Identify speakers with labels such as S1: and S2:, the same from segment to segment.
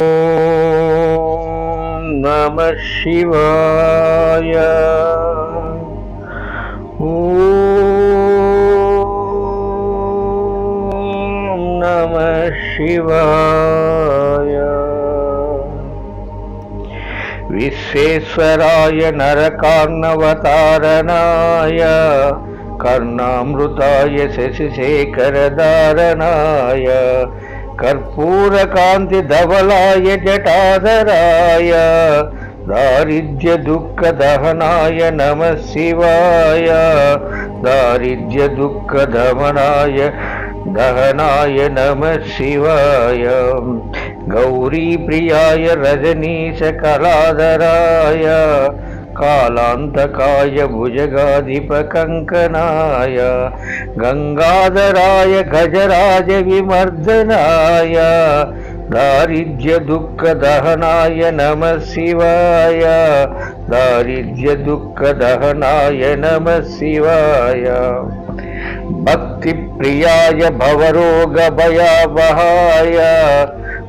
S1: ॐ नमः शिवाय। ॐ नमः शिवाय। विश्वेश्वराय नरकार्णवतारणाय कर्णामृताय शशिशेखरधारणाय कर्पूरकान्तिधवलाय जटाधराय दारिद्र्यदुःखदहनाय नमः शिवाय दारिद्र्यदुःखदमनाय दहनाय नमः शिवाय गौरीप्रियाय रजनीशकलाधराय कालान्तकाय भुजगाधिपकङ्कनाय गङ्गाधराय गजराजविमर्दनाय दारिद्र्यदुःखदहनाय नमः शिवाय दारिद्र्यदुःखदहनाय नमः शिवाय। भक्तिप्रियाय भवरोगभयावहाय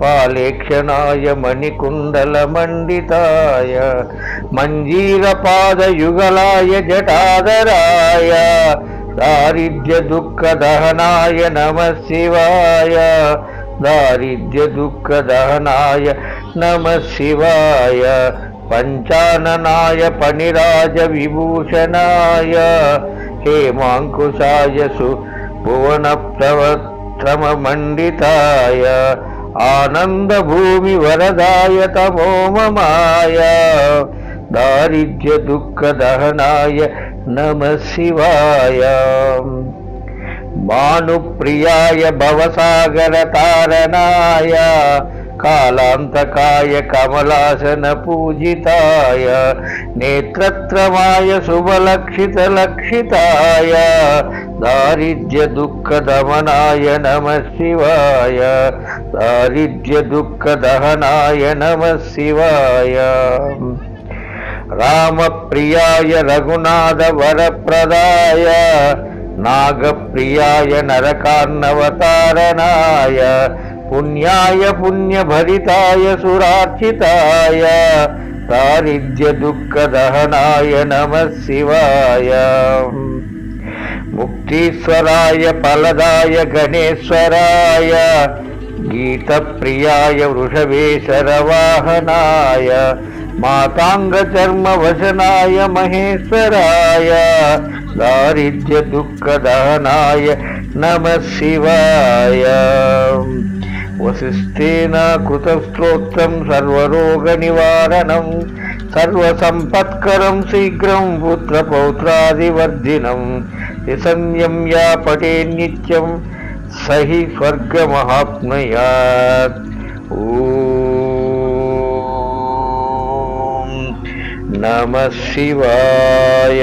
S1: భవరోగ పాలేక్షణాయ మణికుండల మండితాయ మంజీరపాదయుగలాయ జటాదరాయ దారిద్ర్య దుఃఖ దహనాయ నమ శివాయ దారిద్ర్య దుఃఖ దహనాయ నమ శివాయ పంచాననాయ పనిరాజ విభూషణాయ హేమాంకుశాయ సు భువన ప్రవక్రమమండితాయ ఆనందభూమి వరదాయ తమోమమాయ దారిద్ర్య దుఃఖ దహనాయ నమ శివాయ. భానుప్రియాయ భవసాగర తారణాయ కాలాంతకాయ కమలాసన పూజితాయ నేత్రత్రమాయ శుభలక్షిత లక్షితాయ దారిద్ర్య దుఃఖ దమనాయ నమ శివాయ దారిద్ర్య దుఃఖ దహనాయ పుణ్యాయ పుణ్యభరితాయ సురార్చితాయ దారిద్ర్య దుఃఖదహనాయ నమ శివాయ. ముక్తీశ్వరాయ ఫలదాయ గణేశ్వరాయ గీతప్రియాయ వృషభేశరవాహనాయ మాతాంగచర్మవశనాయ మహేశ్వరాయ దారిద్ర్య దుఃఖదహనాయ నమ శివాయ. वसिष्ठेन कृतस्तोत्रं सर्वरोगनिवारणं सर्वसम्पत्करं शीघ्रं पुत्रपौत्रादिवर्धिनं। निसंयम्या पटे नित्यं स हि स्वर्गमहात्मयात्। ओ नमः शिवाय।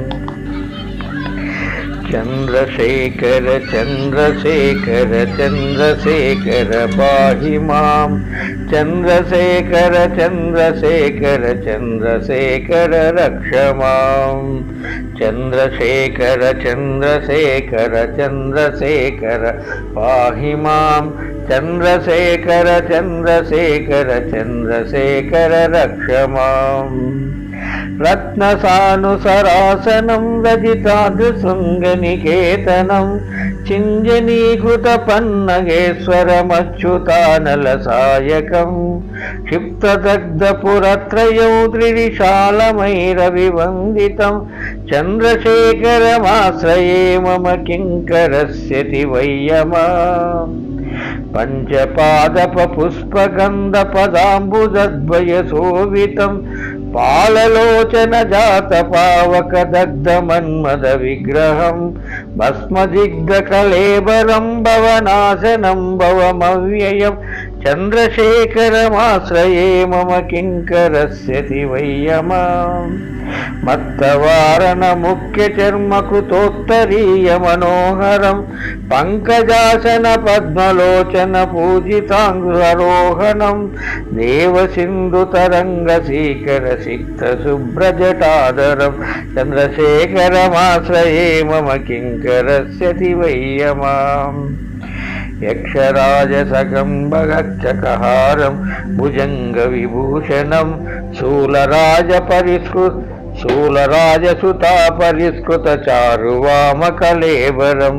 S1: చంద్రశేఖర చంద్రశేఖర చంద్రశేఖర పాహి మాం. చంద్రశేఖర చంద్రశేఖర చంద్రశేఖర రక్ష మాం. చంద్రశేఖర చంద్రశేఖర చంద్రశేఖర పాహి మాం. చంద్రశేఖర చంద్రశేఖర చంద్రశేఖర రక్ష మాం. రత్నసానుసరాసనం రజితాదృశృంగనికేతనం చింజనీకృత పన్నగేశ్వరమచ్యుతానల సాయకం క్షిప్తదగ్ధపురత్రయౌ త్రివిశాలమైరవివందితం చంద్రశేఖరమాశ్రయే మమ కింకరస్యతి వయ్యమా పంచపాదప పుష్పగంధ पाललोचन जात पावक दग्ध मन्मद विग्रहं भस्मदिग्धकलेबरं भवनाशनं भवमव्ययम्। చంద్రశేఖరమాశ్రయే మమ కింకరస్యతి వయ్యమా. మత్తవారణ ముఖ్య చర్మ కృతోత్తరీయ మనోహరం పంకజాసన పద్మలోచన పూజితాంగురోహణం దేవసింధు తరంగ శీకర సిక్త శుభ్రజటాదరం చంద్రశేఖరమాశ్రయే మమ కింకరస్యతి వయ్యమా. యక్షరాజసకంబగచ్చకహారం భుజంగ విభూషణం శూలరాజ పరిస్కృ శూలరాజసుతా పరిస్కృత చారువామకలేవరం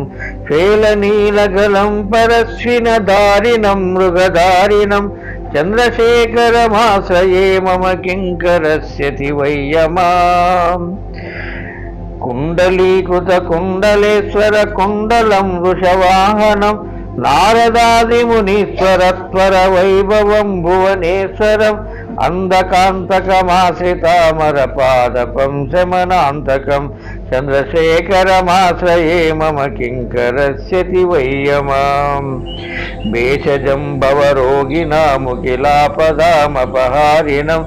S1: శ్వేలనీలగలం పరస్విన దారిణం మృగదారిణం చంద్రశేఖరమాశ్రయే మమ కింకరస్యతి వయ్యమాం కుండలీకృత వైభవం భువనేశ్వరం अन्धकान्तकमाश्रितामरपादपं शमनान्तकं चन्द्रशेखरमाश्रये मम किङ्करस्यति वैयमाम् भेषजं भवरोगिणामुखिलापदामपहारिणं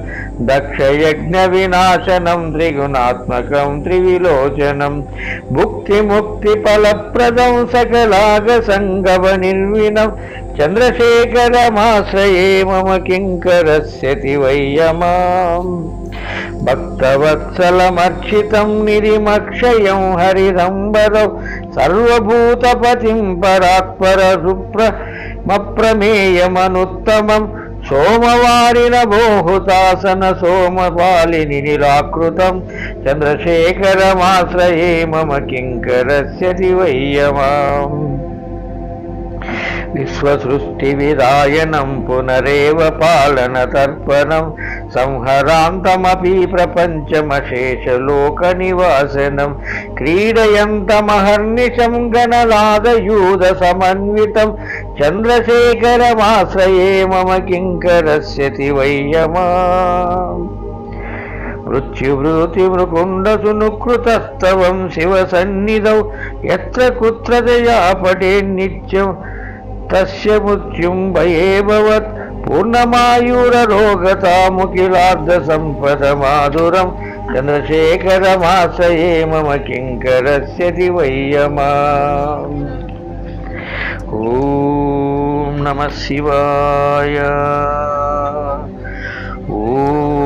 S1: दक्षयज्ञविनाशनं त्रिगुणात्मकं त्रिविलोचनं भुक्तिमुक्तिफलप्रदं सकलागसङ्गमनिर्विणं చంద్రశేఖరమాశ్రయే మమ కింకరస్యతి వయ్యమాం భక్తవత్సలమర్చితం నిరిమక్షయం హరిదంబరౌ సర్వభూతపతిం పరాత్పర సుప్రమప్రమేయమనుత్తమం సోమవారిన భోహుతాసన సోమపాలిని నిరాకృతం. చంద్రశేఖరమాశ్రయే మమ కింకరస్యతి వయ్యమాం విశ్వసృష్టివిదాయనం పునరేవ పాలన పాలనతర్పణం సంహరాంతమపి ప్రపంచమశేషలోకనివాసనం క్రీడయంతమహర్నిశం గణనాదయూద సమన్వితం చంద్రశేఖరమాశ్రయే మమ కింకరస్యతి వయ్యమా మృత్యువృతిమృకుండసునుకృతస్తవం శివ సన్నిధౌ ఎత్ర కుత్ర దయా పటే నిత్యం తస్య మృత్యుం భయేభవత్ పూర్ణమాయూరరోగతాముఖిలార్ధ సంపద మాధురం చంద్రశేఖరమాశ్రయే మమ కింకరస్యతి వయ్యమా ఓం నమ శివాయ ఓం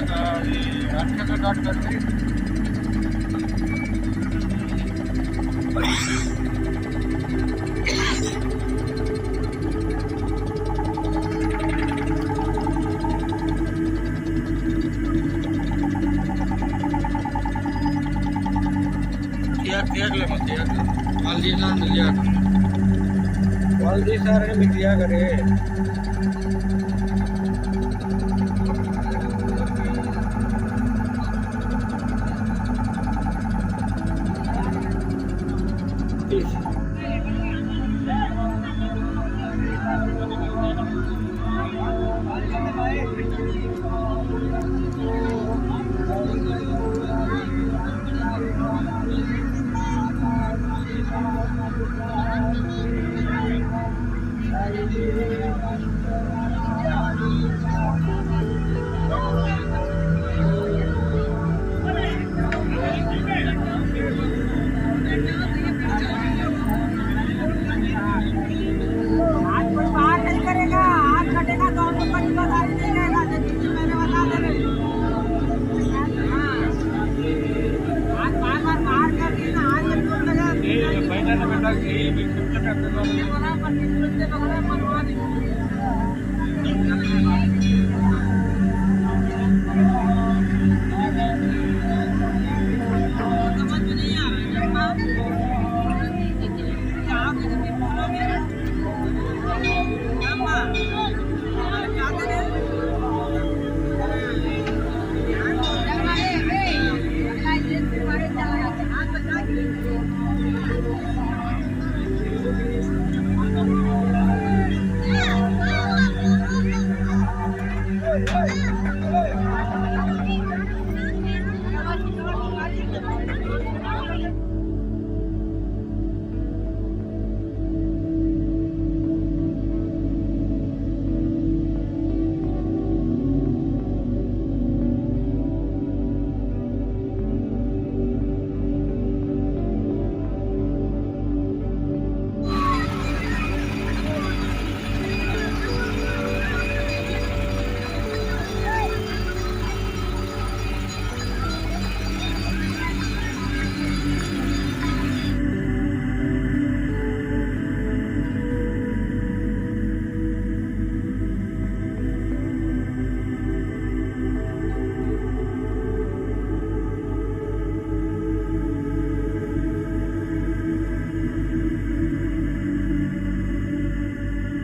S1: ఓం నమ శివాయ
S2: వాళ్ళు తీసారని